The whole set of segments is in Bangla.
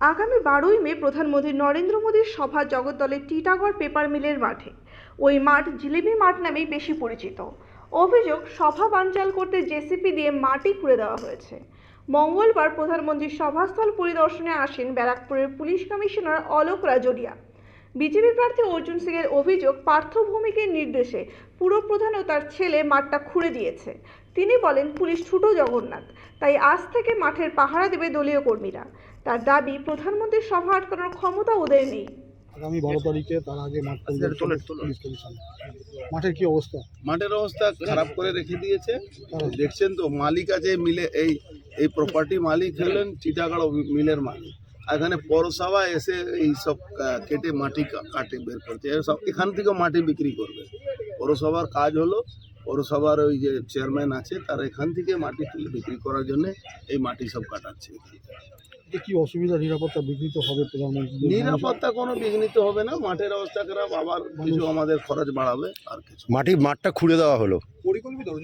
আগামী বারোই মে প্রধানমন্ত্রী নরেন্দ্র মোদীর সভা জগদ্দলের টিটাগড় পেপার মিলের মাঠে। ওই মাঠ জিলিপি মাঠ নামেই বেশি পরিচিত। অভিযোগ, সভা বানচাল করতে জেসিপি দিয়ে মাটি খুঁড়ে দেওয়া হয়েছে। মঙ্গলবার প্রধানমন্ত্রীর সভাস্থল পরিদর্শনে আসেন ব্যারাকপুরের police commissioner Alok Rajoria. BJP প্রার্থী অর্জুন সিংয়ের অভিযোগ পার্থভূমিকের নির্দেশে পুরপ্রধান ও তার ছেলে মাঠটা খুঁড়ে দিয়েছে। তিনি বলেন, পুলিশ ছুটো জগন্নাথ, তাই আজ থেকে মাঠের পাহারা দেবে দলীয় কর্মীরা। তার দাবি প্রধানমন্ত্রীর সভা আটকানোর ক্ষমতা ওদের নেই। আগামী বারো তারিখে তার আগে মাঠ কমিশন মাঠের কি অবস্থা? মাঠের অবস্থা খারাপ করে রেখে দিয়েছে। দেখছেন তো মালিক আছে মিলে এই এই প্রপার্টি মালিক হলেন চিটাগড় মিলের মালিক। এখানে পৌরসভা এসে এই সব আহ, কেটে মাটি কা- কাটে বের করছে। এ সব এখান থেকে মাটি বিক্রি করবে। পৌরসভার কাজ হলো পৌরসভার ওই যে চেয়ারম্যান আছে তারা এখান থেকে মাটি তুলে বিক্রি করার জন্য এই মাটি সব কাটাচ্ছে কি অসুবিধা নিরাপত্তা বিঘ্নিত হবে প্রধানমন্ত্রী নিরাপত্তা কোনো বিঘ্নিত হবে না মাঠের অবস্থা খারাপ আবার কিছু আমাদের খরচ বাড়াবে আর কিছু মাটি মাঠটা খুঁড়ে দেওয়া হলো।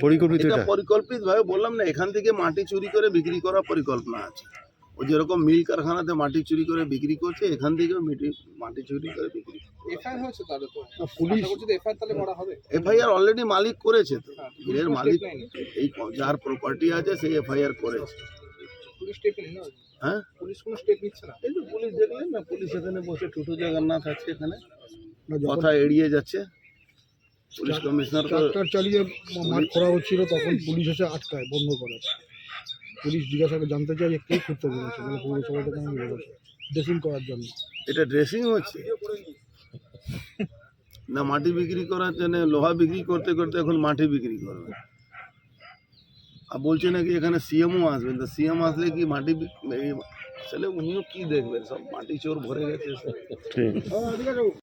পরিকল্পিত এটা এটা? পরিকল্পিত ভাবে বললাম না এখান থেকে মাটি চুরি করে বিক্রি করার পরিকল্পনা আছে। ও যেরকম মিল কারখানাতে মাটি চুরি করে বিক্রি করছে এখান থেকেও মিটি মাটি চুরি করে বিক্রি এফআইআর হয়েছে পুলিশ আশা করছি তো এফআইআর তাহলে করা হবে। এফআইআর অলরেডি মালিক করেছে তো। এর মালিক এই যার প্রপার্টি আছে সেই এফআইআর করেছে। পুলিশ স্টেপ হ্যাঁ? পুলিশ কোনো স্টেপ নিচ্ছে না? এই তো পুলিশ দেখলেন না পুলিশ এখানে বসে টুটু জগন্নাথ আছে এখানে। কথা এড়িয়ে যাচ্ছে। পুলিশ কমিশনার চালিয়ে মাঠ করা হচ্ছিল তখন পুলিশ এসে আটকায় বন্ধ করে। পুলিশ জিজ্ঞাসা করে জানতে চাই যে কে খুঁজতে বলেছে বলে পৌরসভাটা কেন বলেছে ড্রেসিং করার জন্য। এটা ড্রেসিং হচ্ছে। না মাটি বিক্রি করার জন্য লোহা বিক্রি করতে করতে এখন মাটি বিক্রি করবে। আর বলছে নাকি এখানে সিএমও আসবেন তো সিএম আসলে কি মাটি আসলে উনিও কি দেখবেন? সব মাটি চোর ভরে গেছে। ঠিক।